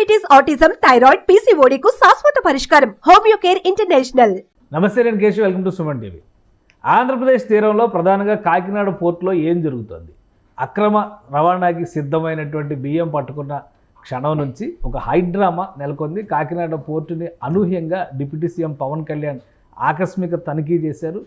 Diabetes autism thyroid PCOD కు శాశ్వత పరిష్కారం. హోమియో కేర్ ఇంటర్నేషనల్ నమస్తే నేను Keshav. Welcome to Suman TV. Andhra Pradesh తీరంలో ప్రధానంగా కాకినాడ పోర్టులో ఏం జరుగుతుంది? అక్రమ రవాణాకి సిద్ధమైనటువంటి బియ్యం పట్టుకున్న క్షణం నుంచి ఒక హైడ్రామా నెలకొంది. కాకినాడ పోర్టుని అనూహ్యంగా డిప్యూటీ సీఎం పవన్ కళ్యాణ్ ఆకస్మిక తనిఖీ చేశారు.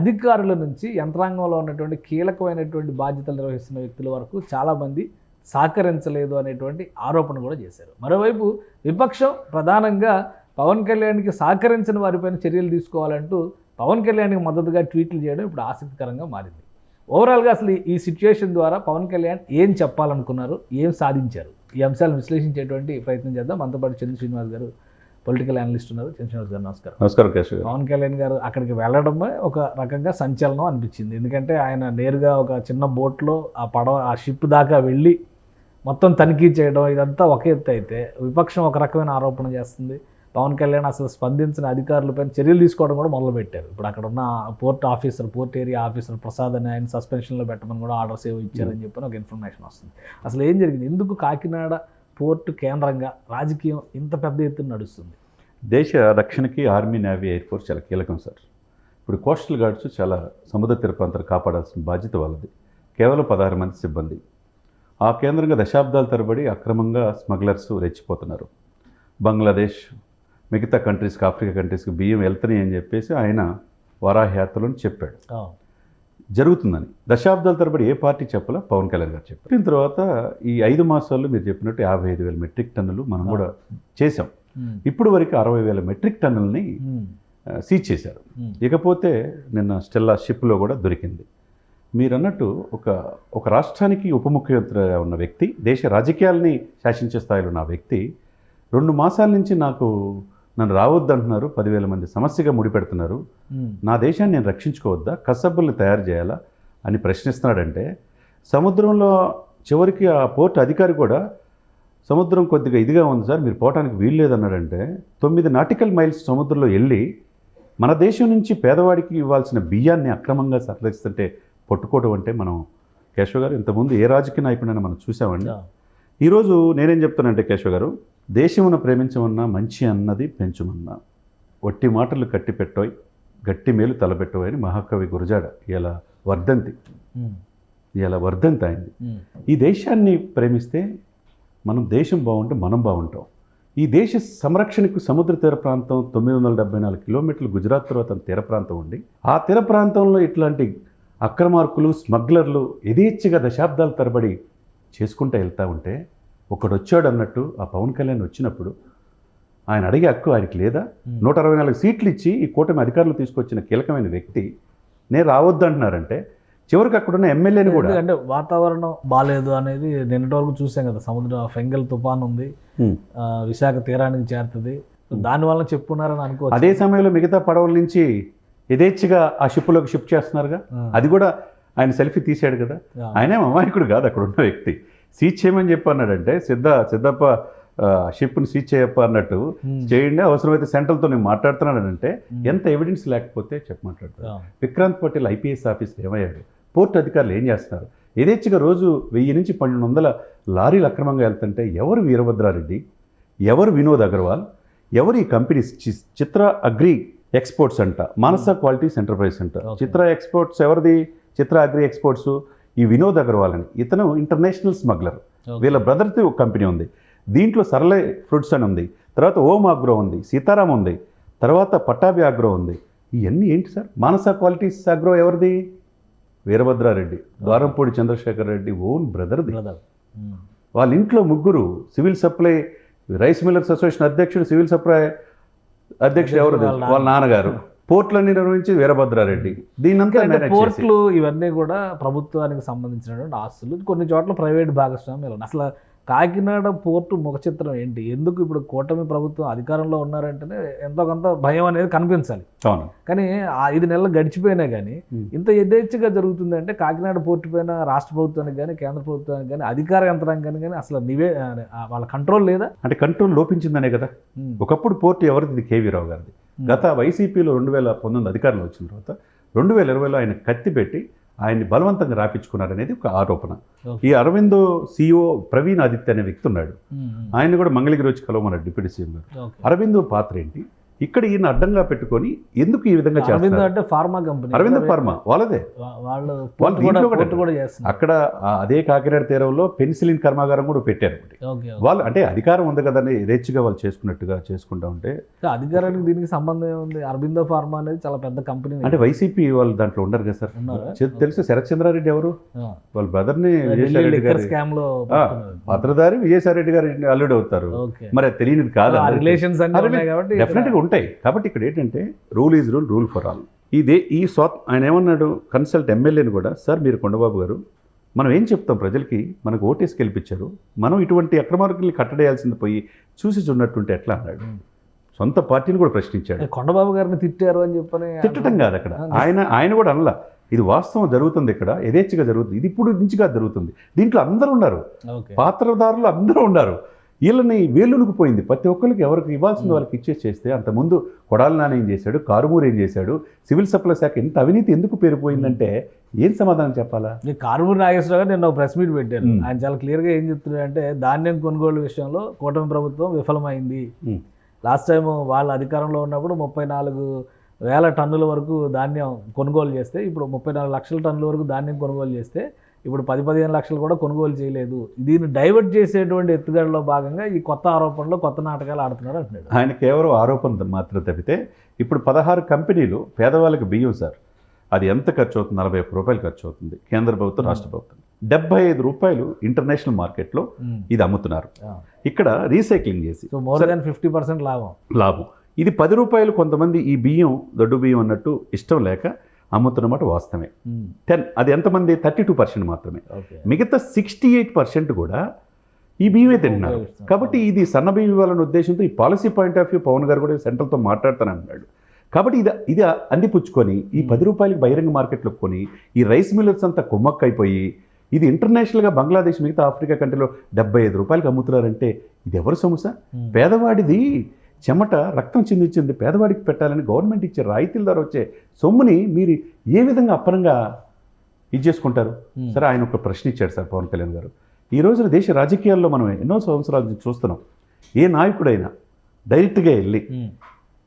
అధికారుల నుంచి యంత్రాంగంలో ఉన్నటువంటి కీలకమైనటువంటి బాధ్యతలు నిర్వహిస్తున్న వ్యక్తుల వరకు చాలామంది సహకరించలేదు అనేటువంటి ఆరోపణ కూడా చేశారు. మరోవైపు విపక్షం ప్రధానంగా పవన్ కళ్యాణ్కి సహకరించిన వారిపైన చర్యలు తీసుకోవాలంటూ పవన్ కళ్యాణ్కి మద్దతుగా ట్వీట్లు చేయడం ఇప్పుడు ఆసక్తికరంగా మారింది. ఓవరాల్గా అసలు ఈ సిచ్యుయేషన్ ద్వారా పవన్ కళ్యాణ్ ఏం చెప్పాలనుకున్నారు ఏం సాధించారు? ఈ అంశాలను విశ్లేషించేటువంటి ప్రయత్నం చేద్దాం. మనతో పాటు చంద్ర శ్రీనివాస్ గారు పొలిటికల్ అనలిస్ట్ ఉన్నారు. చంద్ర శ్రీనివాస్ గారు నమస్కారం. నమస్కారం కేశవ్ పవన్ కళ్యాణ్ గారు అక్కడికి వెళ్ళడమే ఒక రకంగా సంచలనం అనిపించింది. ఎందుకంటే ఆయన నేరుగా ఒక చిన్న బోట్లో ఆ పడవ ఆ షిప్ దాకా వెళ్ళి మొత్తం తనిఖీ చేయడం ఇదంతా ఒక ఎత్తు అయితే విపక్షం ఒక రకమైన ఆరోపణ చేస్తుంది. పవన్ కళ్యాణ్ అసలు స్పందించిన అధికారులపైన చర్యలు తీసుకోవడం కూడా మొదలుపెట్టారు. ఇప్పుడు అక్కడ ఉన్న port officer port area officer Prasad అని ఆయన సస్పెన్షన్లో పెట్టమని కూడా ఆర్డర్స్ ఏవో ఇచ్చారని చెప్పి ఒక ఇన్ఫర్మేషన్ వస్తుంది. అసలు ఏం జరిగింది? ఎందుకు కాకినాడ పోర్టు కేంద్రంగా రాజకీయం ఇంత పెద్ద ఎత్తున నడుస్తుంది? దేశ రక్షణకి ఆర్మీ నేవీ ఎయిర్ ఫోర్స్ చాలా కీలకం సార్. ఇప్పుడు కోస్టల్ గార్డ్స్ చాలా సముద్ర తీర ప్రాంతాలు కాపాడాల్సిన బాధ్యత వాళ్ళది. కేవలం పదహారు మంది సిబ్బంది. ఆ కేంద్రంగా దశాబ్దాల తరబడి అక్రమంగా స్మగ్లర్స్ రెచ్చిపోతున్నారు. బంగ్లాదేశ్ మిగతా కంట్రీస్కి ఆఫ్రికా కంట్రీస్కి బియ్యం వెళ్తున్నాయి అని చెప్పేసి ఆయన వరాహయాత్రలను చెప్పాడు. జరుగుతుందని. దశాబ్దాల తరబడి ఏ పార్టీ చెప్పాలో పవన్ కళ్యాణ్ గారు చెప్పారు. దీని తర్వాత ఈ ఐదు మాసాల్లో మీరు చెప్పినట్టు యాభై ఐదు వేల మెట్రిక్ టన్నులు మనం కూడా చేసాం ఇప్పుడు వరకు అరవై వేల మెట్రిక్ టన్నుల్ని సీజ్ చేశారు. ఇకపోతే నిన్న స్టెల్లా షిప్లో కూడా దొరికింది. మీరు అన్నట్టు ఒక ఒక రాష్ట్రానికి ఉప ముఖ్యమంత్రిగా ఉన్న వ్యక్తి దేశ రాజకీయాల్ని శాసించే స్థాయిలో ఉన్న వ్యక్తి రెండు మాసాల నుంచి నాకు నన్ను రావద్దంటున్నారు పదివేల మంది సమస్యగా ముడిపెడుతున్నారు నా దేశాన్ని నేను రక్షించుకోవద్దా? కసబ్బుల్ని తయారు చేయాలా? అని ప్రశ్నిస్తున్నాడంటే సముద్రంలో చివరికి ఆ పోర్ట్ అధికారి కూడా సముద్రం కొద్దిగా ఇదిగా ఉంది సార్ మీరు పోవటానికి వీల్లేదన్నాడంటే తొమ్మిది నాటికల్ మైల్స్ సముద్రంలో వెళ్ళి మన దేశం నుంచి పేదవాడికి ఇవ్వాల్సిన బియ్యాన్ని అక్రమంగా సరళిస్తుంటే పట్టుకోవడం అంటే మనం కేశవ్ గారు ఇంతకుముందు ఏ రాజకీయ నాయకుడైనా మనం చూసామండి. ఈరోజు నేనేం చెప్తానంటే కేశవ్ గారు దేశమును ప్రేమించమన్నా మంచి అన్నది పెంచుమన్నా. ఒట్టి మాటలు కట్టి పెట్టోయ్ గట్టి మేలు తలపెట్టోయ్ అని మహాకవి గురజాడ ఇలా వర్ధంతి. ఇలా వర్ధంతి అయింది ఈ దేశాన్ని ప్రేమిస్తే మనం దేశం బాగుంటే మనం బాగుంటాం. ఈ దేశ సంరక్షణకు సముద్ర తీర ప్రాంతం తొమ్మిది వందల డెబ్బై నాలుగు కిలోమీటర్లు గుజరాత్ తర్వాత తీర ప్రాంతం ఉండి ఆ తీర ప్రాంతంలో ఇట్లాంటి అక్రమార్కులు స్మగ్లర్లు యథేచ్ఛగా దశాబ్దాల తరబడి చేసుకుంటూ వెళ్తూ ఉంటే ఒకడు వచ్చాడు అన్నట్టు ఆ పవన్ కళ్యాణ్ వచ్చినప్పుడు ఆయన అడిగే హక్కు ఆయనకి లేదా? నూట అరవై నాలుగు సీట్లు ఇచ్చి ఈ కూటమి అధికారులు తీసుకొచ్చిన కీలకమైన వ్యక్తి నేను రావద్దు అంటున్నారంటే చివరికి అక్కడున్న ఎమ్మెల్యేని కూడా ఎందుకంటే వాతావరణం బాగాలేదు అనేది నిన్నటి వరకు చూసాం కదా సముద్ర ఫెంగల్ తుఫాన్ ఉంది విశాఖ తీరానికి చేరుతుంది. దానివల్ల చెప్పుకున్నారని అనుకోవచ్చు. అదే సమయంలో మిగతా పడవల నుంచి యథేచ్ఛగా ఆ షిప్లోకి షిఫ్ట్ చేస్తున్నారుగా? అది కూడా ఆయన సెల్ఫీ తీశాడు కదా? ఆయనే అమాయకుడు కాదు అక్కడ ఉన్న వ్యక్తి. సీజ్ చేయమని చెప్పి అన్నాడంటే సిద్ధ సిద్ధప్ప షిప్ని సీజ్ చేయప్ప అన్నట్టు చేయండి అవసరమైతే సెంట్రల్తో నేను మాట్లాడుతున్నానంటే ఎంత ఎవిడెన్స్ లేకపోతే చెప్ప మాట్లాడతారు ఆ, విక్రాంత్ పటేల్ ఐపీఎస్ ఆఫీసర్ ఏమయ్యాడు? పోర్టు అధికారులు ఏం చేస్తున్నారు? యథేచ్ఛగా రోజు వెయ్యి నుంచి పన్నెండు వందల లారీలు అక్రమంగా వెళ్తుంటే ఎవరు వీరభద్రారెడ్డి? ఎవరు వినోద్ అగర్వాల్? ఎవరు ఈ కంపెనీ చిత్ర అగ్రి ఎక్స్పోర్ట్స్ అంట. మానస క్వాలిటీస్ ఎంటర్ప్రైజ్ అంట. చిత్ర ఎక్స్పోర్ట్స్ ఎవరిది? చిత్ర అగ్రి ఎక్స్పోర్ట్స్ ఈ వినోద్ అగర్వాల్ అని. ఇతను ఇంటర్నేషనల్ స్మగ్లర్. వీళ్ళ బ్రదర్ది ఒక కంపెనీ ఉంది. దీంట్లో సరళే ఫ్రూట్స్ అని ఉంది. తర్వాత ఓం ఆగ్రో ఉంది. సీతారాం ఉంది. తర్వాత పట్టాభి ఆగ్రో ఉంది. ఇవన్నీ ఏంటి సార్? మానస క్వాలిటీస్ ఆగ్రో ఎవరిది? వీరభద్రారెడ్డి. ద్వారంపూడి చంద్రశేఖర్ రెడ్డి ఓన్ బ్రదర్ది. ఉమ్, వాళ్ళ ఇంట్లో ముగ్గురు civil supply rice millers association అధ్యక్షుడు సివిల్ సప్లై అధ్యక్షుడు ఎవరు వాళ్ళ నాన్నగారు. పోర్ట్లన్నీ నిర్వహించి వీరభద్రారెడ్డి. చేసి పోర్ట్లు ఇవన్నీ కూడా ప్రభుత్వానికి సంబంధించినటువంటి ఆస్తులు. కొన్ని చోట్ల ప్రైవేట్ భాగస్వామ్యాలు అసలు కాకినాడ పోర్టు ముఖ చిత్రం ఏంటి? ఎందుకు ఇప్పుడు కూటమి ప్రభుత్వం అధికారంలో ఉన్నారంటేనే ఎంతో కొంత భయం అనేది కనిపించాలి. అవును. కానీ ఆ ఐదు నెలలు గడిచిపోయినా కానీ. ఇంత యథేచ్ఛగా జరుగుతుందంటే కాకినాడ పోర్టు పైన రాష్ట్ర ప్రభుత్వానికి కానీ కేంద్ర ప్రభుత్వానికి కానీ అధికార యంత్రాంగానికి కానీ అసలు నివే వాళ్ళ కంట్రోల్ లేదా? అంటే కంట్రోల్ లోపించిందనే కదా. ఒకప్పుడు పోర్టు ఎవరిది? కేవీ రావు గారిది గత వైసీపీలో రెండు వేల పంతొమ్మిది అధికారంలో వచ్చిన తర్వాత రెండు వేల ఇరవైలో ఆయన కత్తి పెట్టి ఆయన్ని బలవంతంగా రాపించుకున్నారనేది ఒక ఆరోపణ. ఈ అరవిందో సిఇఓ ప్రవీణ్ ఆదిత్య అనే వ్యక్తి ఉన్నాడు. ఆయన కూడా మంగళగిరి వచ్చి కలవమన్నాడు డిప్యూటీ సీఎం గారు. అరవిందో పాత్ర ఏంటి ఇక్కడ ఈయన అడ్డంగా పెట్టుకొని ఎందుకు ఈ విధంగా చేస్తారు? అంటే ఫార్మా కంపెనీ. అరవింద ఫార్మా వాళ్ళదే. వాళ్ళు అక్కడ అదే కాకినాడ తీరంలో పెన్సిలిన్ కర్మాగారం కూడా పెట్టారు. వాళ్ళు అంటే అధికారం ఉంది కదని యథేచ్ఛగా వాళ్ళు చేసుకున్నట్టుగా చేసుకుంటా ఉంటే. అధికారానికి దీనికి సంబంధం ఏముంది? అరవిందో ఫార్మా అనేది చాలా పెద్ద కంపెనీ. అంటే వైసీపీ వాళ్ళు దాంట్లో ఉండరు కదా సార్? తెలుసు శరత్ చంద్రారెడ్డి ఎవరు వాళ్ళ బ్రదర్ని విజయసాయి రెడ్డి గారి స్కామ్లో విజయసాయి రెడ్డి గారి అల్లుడు అవుతారు. మరి తెలియనిది కాదు రిలేషన్స్ డెఫినెట్గా ఉంటాయి. కాబట్టి ఇక్కడ ఏంటంటే rule is rule rule for all ఇదే ఈ స్వాత్ ఆయన ఏమన్నాడు? కన్సల్ట్ ఎమ్మెల్యేని కూడా సార్ మీరు కొండబాబు గారు మనం ఏం చెప్తాం ప్రజలకి? మనకు ఓటేసి గెలిపించారు. మనం ఇటువంటి అక్రమార్కుల్ని కట్టడేయాల్సింది పోయి చూసి చూడనట్టుంటే ఎట్లా? అన్నాడు. సొంత పార్టీని కూడా ప్రశ్నించాడు. కొండబాబు గారిని తిట్టారు అని చెప్పని తిట్టడం కాదు అక్కడ. ఆయన ఆయన కూడా అనలా. ఇది వాస్తవం జరుగుతుంది ఇక్కడ యథేచ్ఛగా జరుగుతుంది. ఇది ఇప్పుడు నుంచి కాదు జరుగుతుంది. దీంట్లో అందరూ ఉన్నారు. పాత్రదారులు అందరూ ఉన్నారు. వీళ్ళని వేలునుకు పోయింది ప్రతి ఒక్కరికి ఎవరికి ఇవ్వాల్సింది వాళ్ళకి ఇచ్చేసి చేస్తే అంతకుముందు కొడాలి నాన్న ఏం చేశాడు? కారుమూరు ఏం చేశాడు? సివిల్ సప్లై శాఖ ఎంత అవినీతి ఎందుకు పేరుపోయిందంటే ఏం సమాధానం చెప్పాలా? ఈ కారుమూరి నాగేశ్వరరావు గారు ఒక ప్రెస్ మీట్ పెట్టారు. ఉమ్. ఆయన చాలా క్లియర్గా ఏం చెప్తున్నాడు అంటే ధాన్యం కొనుగోలు విషయంలో కూటమి ప్రభుత్వం విఫలమైంది. లాస్ట్ టైం వాళ్ళ అధికారంలో ఉన్నప్పుడు ముప్పై నాలుగు వేల టన్నుల వరకు ధాన్యం కొనుగోలు చేస్తే ఇప్పుడు ముప్పై నాలుగు లక్షల టన్నుల వరకు ధాన్యం కొనుగోలు చేస్తే ఇప్పుడు పది పదిహేను లక్షలు కూడా కొనుగోలు చేయలేదు. దీన్ని డైవర్ట్ చేసేటువంటి ఎత్తుగడలో భాగంగా ఈ కొత్త ఆరోపణలు కొత్త నాటకాలు ఆడుతున్నారు అంటున్నాడు. ఆయన కేవలం ఆరోపణ మాత్రం తప్పితే ఇప్పుడు పదహారు కంపెనీలు పేదవాళ్ళకి బియ్యం సార్. అది ఎంత ఖర్చు అవుతుంది? నలభై ఒక్క రూపాయలు ఖర్చు అవుతుంది. కేంద్ర ప్రభుత్వం రాష్ట్ర ప్రభుత్వం. డెబ్బై ఐదు రూపాయలు ఇంటర్నేషనల్ మార్కెట్లో ఇది అమ్ముతున్నారు. ఇక్కడ రీసైక్లింగ్ చేసి మోర్ దాన్ ఫిఫ్టీ పర్సెంట్ లాభం. లాభం. ఇది పది రూపాయలు కొంతమంది ఈ బియ్యం దొడ్డు బియ్యం అన్నట్టు ఇష్టం లేక అమ్ముతున్నమాట వాస్తవమే. టెన్ అది ఎంతమంది? థర్టీ టూ పర్సెంట్ మాత్రమే. మిగతా సిక్స్టీ ఎయిట్ పర్సెంట్ కూడా ఈ బియ్యమే తింటున్నారు. కాబట్టి ఇది సన్న బియ్యం ఇవ్వాలనే ఉద్దేశంతో ఈ policy point of view Pawan గారు కూడా సెంట్రల్తో మాట్లాడతానంటున్నాడు కాబట్టి ఇది ఇది అందిపుచ్చుకొని ఈ పది రూపాయలకి బహిరంగ మార్కెట్లో కొని ఈ రైస్ మిల్లర్స్ అంతా కుమ్మక్కైపోయి ఇది ఇంటర్నేషనల్గా బంగ్లాదేశ్ మిగతా ఆఫ్రికా కంట్రీలో డెబ్బై ఐదు రూపాయలకి అమ్ముతున్నారంటే ఇది ఎవరు సొమ్ము సార్? Hmm. పేదవాడిది. చెమట రక్తం చిందించింది పేదవాడికి పెట్టాలని గవర్నమెంట్ ఇచ్చే రాయితీల ద్వారా వచ్చే సొమ్ముని మీరు ఏ విధంగా అప్పనంగా ఇది చేసుకుంటారు. సరే ఆయన ఒక ప్రశ్న ఇచ్చాడు సార్ పవన్ కళ్యాణ్ గారు. ఈ రోజున దేశ రాజకీయాల్లో మనం ఎన్నో సంవత్సరాల నుంచి చూస్తున్నాం. ఏ నాయకుడైనా డైరెక్ట్గా వెళ్ళి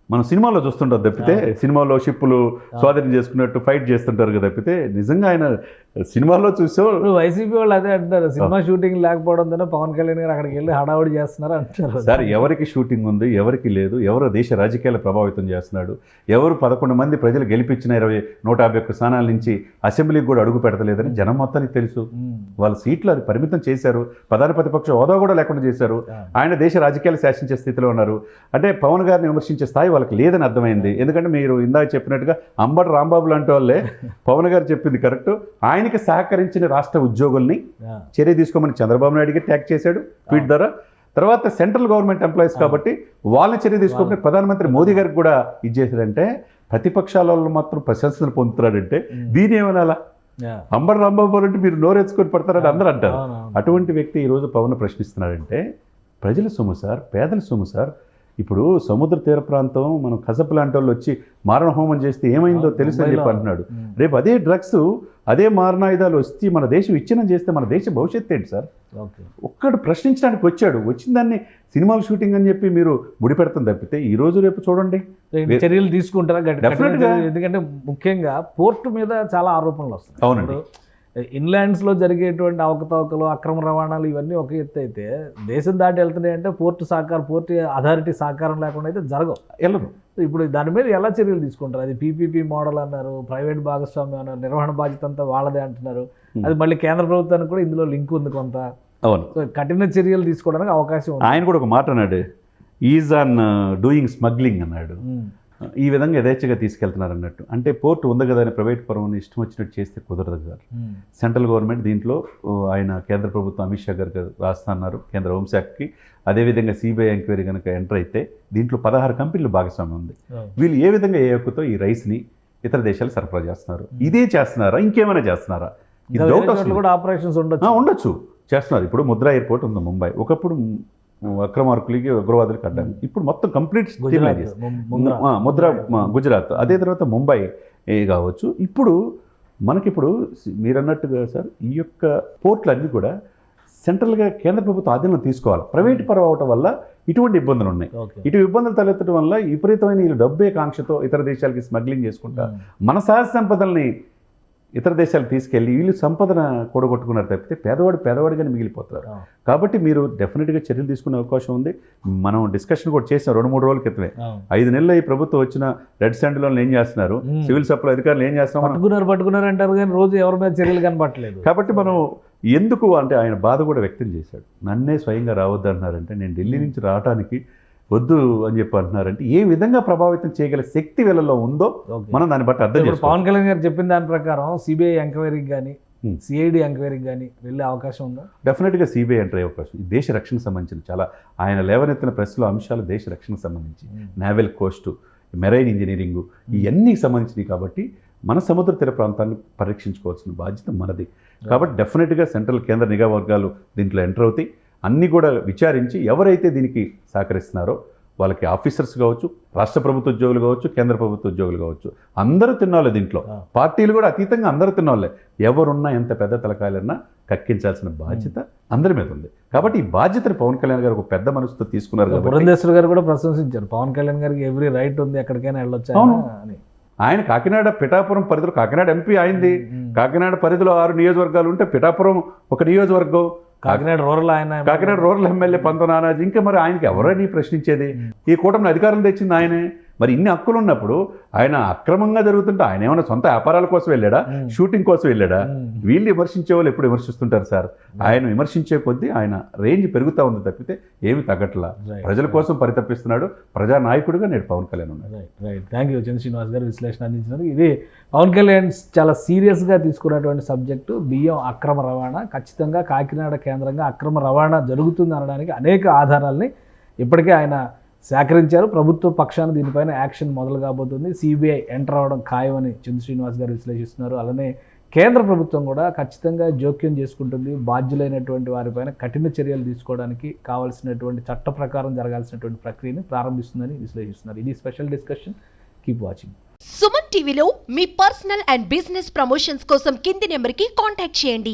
మనం సినిమాలో చూస్తుంటాం తప్పితే సినిమాలో షిప్పులు స్వాధీనం చేసుకున్నట్టు ఫైట్ చేస్తుంటారు కదా తప్పితే నిజంగా ఆయన సినిమాలో చూసో ఇప్పుడు వైసీపీ వాళ్ళు అదే అంటారు సినిమా షూటింగ్ లేకపోవడంతోనే పవన్ కళ్యాణ్ గారు అక్కడికి వెళ్ళి హడావుడి చేస్తున్నారు అంటారు. సార్ ఎవరికి షూటింగ్ ఉంది ఎవరికి లేదు ఎవరు దేశ రాజకీయాలు ప్రభావితం చేస్తున్నాడు ఎవరు పదకొండు మంది ప్రజలు గెలిపించిన ఇరవై నూట యాభై ఒక్క స్థానాల నుంచి అసెంబ్లీకి కూడా అడుగు పెడతలేదని జనం మొత్తానికి తెలుసు. ఉమ్. వాళ్ళ సీట్లు అది పరిమితం చేశారు. ప్రధాన ప్రతిపక్ష హోదా కూడా లేకుండా చేశారు. ఆయన దేశ రాజకీయాలు శాసించే స్థితిలో ఉన్నారు. అంటే పవన్ గారిని విమర్శించే స్థాయి వాళ్ళకి లేదని అర్థమైంది. ఎందుకంటే మీరు ఇందాక చెప్పినట్టుగా అంబటి రాంబాబు లాంటి వాళ్ళే పవన్ గారు చెప్పింది కరెక్ట్. ఆయనకి సహకరించిన రాష్ట్ర ఉద్యోగుల్ని. చర్య తీసుకోమని చంద్రబాబు నాయుడుకి ట్యాగ్ చేశాడు ట్వీట్ ద్వారా. తర్వాత సెంట్రల్ గవర్నమెంట్ ఎంప్లాయీస్ కాబట్టి వాళ్ళని చర్య తీసుకోమని ప్రధానమంత్రి మోదీ గారికి కూడా ఇది చేశాడంటే ప్రతిపక్షాల వాళ్ళు మాత్రం ప్రశంసలు పొందుతున్నాడంటే దీని ఏమనాలా. అంబర్ రాంబాబు అంటే మీరు నోరెత్తుకొని పడతారని అందరూ అంటారు. అటువంటి వ్యక్తి ఈరోజు పవన్ ప్రశ్నిస్తున్నాడంటే ప్రజల సొమ్ము సార్ పేదల సొమ్ము సార్ ఇప్పుడు సముద్ర తీర ప్రాంతం మనం కసపు లాంటి వాళ్ళు వచ్చి మారణ హోమం చేస్తే ఏమైందో తెలుసు అని చెప్పి. అంటున్నాడు. రేపు అదే డ్రగ్స్ అదే మారణాయుధాలు వచ్చి మన దేశం ఇచ్చిన చేస్తే మన దేశ భవిష్యత్తు ఏంటి సార్ ఒక్కడు ప్రశ్నించడానికి వచ్చాడు వచ్చిన దాన్ని సినిమాల షూటింగ్ అని చెప్పి మీరు ముడి పెడతాం తప్పితే ఈ రోజు రేపు చూడండి చర్యలు తీసుకుంటారా? ఎందుకంటే ముఖ్యంగా పోర్టు మీద చాలా ఆరోపణలు వస్తాయి అవునండి. ఇన్లాండ్స్లో జరిగేటువంటి అవకతవకలు అక్రమ రవాణాలు ఇవన్నీ ఒక ఎత్తు అయితే దేశం దాటి వెళ్తున్నాయి అంటే పోర్టు సహకారం పోర్టు అథారిటీ సహకారం లేకుండా అయితే జరగవు. వెళ్ళరు సో ఇప్పుడు దాని మీద ఎలా చర్యలు తీసుకుంటారు? అది పీపీపీ మోడల్ అన్నారు ప్రైవేట్ భాగస్వామ్యం అన్నారు నిర్వహణ బాధ్యత అంతా వాళ్ళదే అంటున్నారు. అది మళ్ళీ కేంద్ర ప్రభుత్వానికి కూడా ఇందులో లింక్ ఉంది కొంత. అవును. సో కఠిన చర్యలు తీసుకోవడానికి అవకాశం ఉంది. ఆయన కూడా ఒక మాట అన్నాడు ఈజ్ ఆన్ డూయింగ్ స్మగ్లింగ్ అన్నాడు. ఈ విధంగా యథేచ్ఛగా తీసుకెళ్తున్నారు అన్నట్టు అంటే పోర్టు ఉంది కదా అని ప్రైవేట్ పరమని ఇష్టం వచ్చినట్టు చేస్తే కుదరదు సార్ ఉమ్. సెంట్రల్ గవర్నమెంట్ దీంట్లో ఆయన కేంద్ర ప్రభుత్వం అమిత్ షా గారికి రాస్తున్నారు కేంద్ర హోంశాఖకి. అదేవిధంగా సిబిఐ ఎంక్వైరీ కనుక ఎంటర్ అయితే దీంట్లో పదహారు కంపెనీలు భాగస్వామ్యం ఉంది. అవును. వీళ్ళు ఏ విధంగా ఏ హక్కుతో ఈ రైస్ని ఇతర దేశాలు సరఫరా చేస్తున్నారు? ఇదే చేస్తున్నారా? ఇంకేమైనా చేస్తున్నారా? డౌట్ కూడా ఆపరేషన్స్ ఉండొచ్చు. ఉండొచ్చు. చేస్తున్నారు. ఇప్పుడు ముద్రా ఎయిర్పోర్ట్ ఉంది ముంబై. ఒకప్పుడు అక్రమార్కులకి ఉగ్రవాదులకి అడ్డాను ఇప్పుడు మొత్తం కంప్లీట్ ముంద్రా. గుజరాత్. అదే తర్వాత ముంబై కావచ్చు. ఇప్పుడు మనకిప్పుడు మీరు అన్నట్టుగా సార్ ఈ యొక్క పోర్ట్లు అన్నీ కూడా సెంట్రల్గా కేంద్ర ప్రభుత్వం ఆధీనంలో తీసుకోవాలి. ప్రైవేట్ పరం అవటం వల్ల ఇటువంటి ఇబ్బందులు ఉన్నాయి ఇటు ఇబ్బందులు తలెత్తడం వల్ల విపరీతమైన వీళ్ళు డబ్బే కాంక్షతో ఇతర దేశాలకి స్మగ్లింగ్ చేసుకుంటా మన సహజ సంపదల్ని ఇతర దేశాలకు తీసుకెళ్ళి వీళ్ళు సంపదన కూడగొట్టుకున్నారు తప్పితే పేదవాడు పేదవాడిగానే మిగిలిపోతారు. కాబట్టి మీరు డెఫినెట్గా చర్యలు తీసుకునే అవకాశం ఉంది. మనం డిస్కషన్ కూడా చేసాం రెండు మూడు రోజుల క్రితమే. ఐదు నెలలు ఈ ప్రభుత్వం వచ్చిన రెడ్ శాండ్లో ఏం చేస్తున్నారు. సివిల్ సప్లై అధికారులు ఏం చేస్తున్నాం మనం పట్టుకున్నారు పట్టుకున్నారు అంటారు కానీ రోజు ఎవరి మీద చర్యలు కనపట్లేదు కాబట్టి మనం ఎందుకు అంటే ఆయన బాధ కూడా వ్యక్తం చేశాడు. నన్నే స్వయంగా రావద్దు అంటున్నారంటే నేను ఢిల్లీ నుంచి రావడానికి వద్దు అని చెప్పి అంటున్నారంటే ఏ విధంగా ప్రభావితం చేయగల శక్తి వీళ్ళలో ఉందో. మనం దాన్ని బట్టి అర్థం చేసుకోవాలి. పవన్ కళ్యాణ్ గారు చెప్పిన దాని ప్రకారం సిబిఐ ఎంక్వైరీకి కానీ. సిఐడి ఎంక్వైరీకి కానీ వెళ్ళే అవకాశం ఉందా? డెఫినెట్గా సిబిఐ ఎంటర్ అయ్యే అవకాశం. ఈ దేశ రక్షణకు సంబంధించిన చాలా ఆయన లేవనెత్తిన ప్రశ్నలు అంశాలు దేశ రక్షణకు సంబంధించి. నావెల్ కోస్ట్ మెరైన్ ఇంజనీరింగ్ ఇవన్నీ సంబంధించినవి కాబట్టి మన సముద్ర తీర ప్రాంతాన్ని పరీక్షించుకోవాల్సిన బాధ్యత మనది. కాబట్టి డెఫినెట్గా సెంట్రల్ కేంద్ర నిఘా వర్గాలు దీంట్లో ఎంటర్ అవుతాయి. అన్నీ కూడా విచారించి ఎవరైతే దీనికి సహకరిస్తున్నారో వాళ్ళకి ఆఫీసర్స్ కావచ్చు రాష్ట్ర ప్రభుత్వ ఉద్యోగులు కావచ్చు కేంద్ర ప్రభుత్వ ఉద్యోగులు కావచ్చు అందరూ తిన్నాళ్ళే దీంట్లో. పార్టీలు కూడా అతీతంగా అందరూ తిన్నాళ్ళే. ఎవరున్నా ఎంత పెద్ద తలకాయలన్నా కక్కించాల్సిన బాధ్యత అందరి మీద ఉంది. కాబట్టి ఈ బాధ్యతని పవన్ కళ్యాణ్ గారు ఒక పెద్ద మనసుతో తీసుకున్నారు పురంధేశ్వర్ గారు కూడా ప్రశంసించారు. పవన్ కళ్యాణ్ గారికి ఎవ్రీ రైట్ ఉంది ఎక్కడికైనా వెళ్ళొచ్చు అవును. అని. ఆయన కాకినాడ పిఠాపురం పరిధిలో కాకినాడ ఎంపీ అయింది. కాకినాడ పరిధిలో ఆరు నియోజకవర్గాలు ఉంటే పిఠాపురం ఒక నియోజకవర్గం కాకినాడ రూరల్ ఆయన కాకినాడ రూరల్ ఎమ్మెల్యే పంత నానాజీ. ఇంకా మరి ఆయనకి ఎవరని ప్రశ్నించేది? ఈ కూటమిని అధికారం తెచ్చింది ఆయనే. మరి ఇన్ని హక్కులు ఉన్నప్పుడు ఆయన అక్రమంగా జరుగుతుంటే ఆయన ఏమైనా సొంత వ్యాపారాల కోసం వెళ్ళాడా. షూటింగ్ కోసం వెళ్ళాడా. వీళ్ళు విమర్శించే వాళ్ళు ఎప్పుడు విమర్శిస్తుంటారు సార్? ఆయన విమర్శించే కొద్దీ ఆయన రేంజ్ పెరుగుతూ ఉంది తప్పితే ఏమి తగ్గట్లా. ప్రజల కోసం పరితపిస్తున్నాడు. ప్రజానాయకుడిగా నేడు పవన్ కళ్యాణ్ ఉన్నాడు. Right right thank you Chandra Srinivas గారు విశ్లేషణ అందించినందుకు. ఇది పవన్ కళ్యాణ్ చాలా సీరియస్గా తీసుకున్నటువంటి సబ్జెక్టు. బియ్యం అక్రమ రవాణా ఖచ్చితంగా కాకినాడ కేంద్రంగా అక్రమ రవాణా జరుగుతుంది అనడానికి అనేక ఆధారాల్ని ఇప్పటికే ఆయన సేకరించారు. ప్రభుత్వ పక్షాన దీనిపైన యాక్షన్ మొదలు కాబోతుంది. సిబిఐ ఎంటర్ అవ్వడం ఖాయమని చంద్ర శ్రీనివాస్ గారు విశ్లేషిస్తున్నారు. అలానే కేంద్ర ప్రభుత్వం కూడా ఖచ్చితంగా జోక్యం చేసుకుంటుంది. బాధ్యులైనటువంటి వారిపైన కఠిన చర్యలు తీసుకోవడానికి కావాల్సినటువంటి చట్ట ప్రకారం జరగాల్సినటువంటి ప్రక్రియను ప్రారంభిస్తుందని విశ్లేషిస్తున్నారు. ఇది special discussion. Keep watching Suman టీవీలో మీ పర్సనల్ అండ్ బిజినెస్ ప్రమోషన్స్ కోసం కింది నెంబర్కి కాంటాక్ట్ చేయండి.